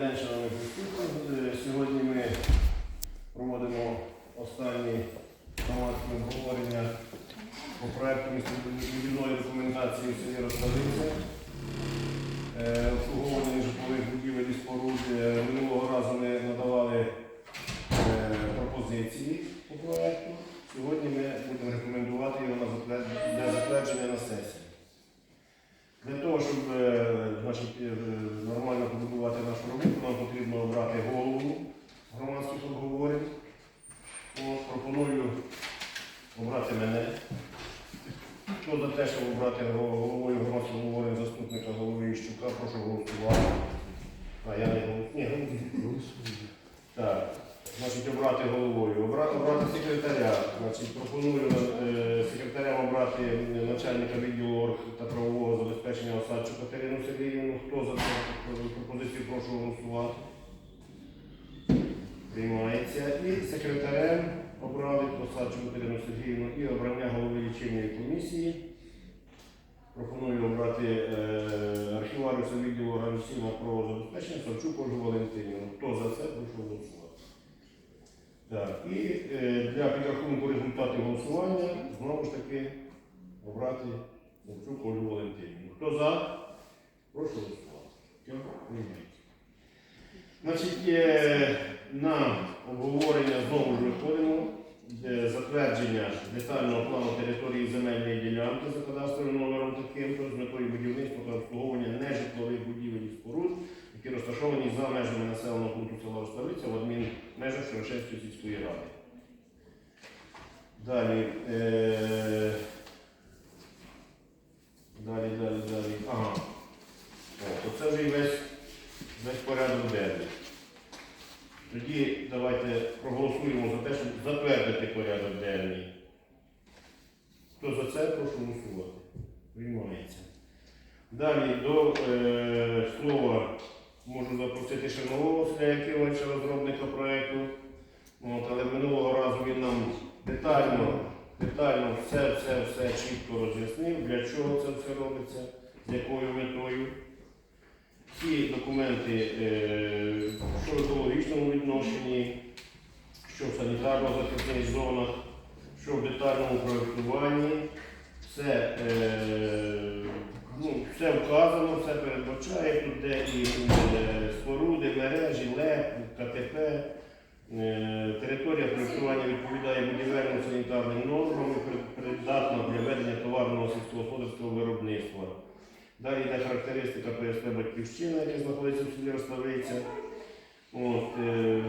день, шановні присутні. Сьогодні ми проводимо останні громадські обговорення по проекту містобудівної документації у селі Роставиця. Е, Обслуговування житлових будівель і споруд. Е, Минулого разу ми надавали е, пропозиції по проекту. Сьогодні ми будемо рекомендувати його для затвердження на сесії. Для того, щоб значить, е, нормально побудувати нашу роботу, нам потрібно обрати голову громадських обговорень. Пропоную обрати мене. Хто за те, щоб обрати головою громадських обговорень заступника голови Іщука, прошу голосувати. А я не голосую. Так. Значить, обрати головою. Обра- Обрати секретаря. Значить, пропоную е, секретарям обрати начальника відділу орг та правового забезпечення Осадчу Катерину Сергіївну. Хто за цю пропозицію прошу голосувати? Приймається. І секретарем обрали Осадчу Катерину Сергіївну і обрання голови лічильної комісії. Пропоную обрати е, архіваріуса відділу організаційного правового забезпечення Савчук Ольгу Валентинівну. Хто за це прошу голосувати? Так, і е, для підрахунку результатів голосування знову ж таки обрати Савчук Ольгу Валентинівну. Хто за? Прошу голосувати. Значить, е, на обговорення знову ж виходимо. Е, Затвердження детального плану території земельної ділянки за кадастровим номером таким з метою будівництва та обслуговування нежитлових будівель і споруд, які розташовані за межами населеного пункту села Оставиця в адмінмежах Шерошевської сільської ради. Далі. Е, далі, далі, далі. Ага. О, оце вже і весь, весь порядок денний. Тоді давайте проголосуємо за те, щоб затвердити порядок денний. Хто за це, прошу голосувати. Приймається. Далі до е, слова можу запросити Шернового Василя Якимовича, розробника проєкту. От, але минулого разу він нам детально, детально все, все, все чітко роз'яснив, для чого це все робиться, з якою метою. Всі документи, е, що в екологічному відношенні, що в санітарно-захисних зонах, що в детальному проєктуванні, все, е, ну, все вказано, все передбачає, тут де і е, споруди, мережі, ЛЕП, КТП. Територія проєктування відповідає будівельним санітарним нормам і придатна для ведення товарного сільськогосподарського виробництва. Далі йде характеристика ПСП Батьківщина, яка знаходиться в селі Роставиця. От, е,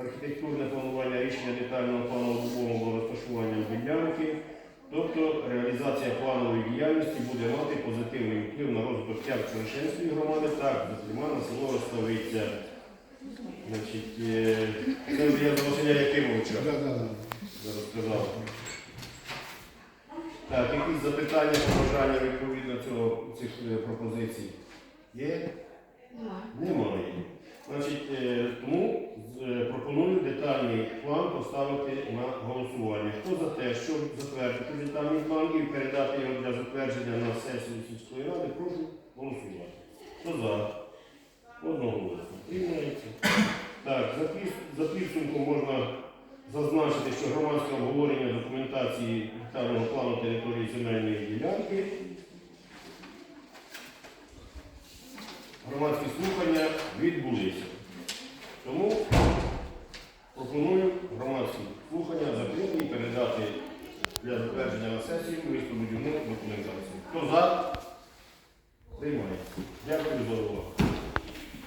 архітектурне планування рішення детального плану обов'язкового розташування ділянки. Тобто реалізація планової діяльності буде мати позитивний вплив на розвиток як Чернишенської громади, так, зокрема, на село Роставиця. Значить, е, це я до Василя Якимовича зараз сказав. Так, якісь запитання, побажання відповідно цього, цих е, пропозицій? Є? Немає. Значить, е, тому е, пропоную детальний план поставити на голосування. Хто за те, щоб затвердити детальний план і передати його для затвердження на сесію сільської ради, прошу голосувати. Хто за? Одноголосно. Приймається. Так, за підсумком можна зазначити, що громадське обговорення документації гектарного плану території земельної ділянки. Громадські слухання відбулися. Тому пропоную громадські слухання закрити і передати для затвердження на сесію містобудівну документацію. Хто за?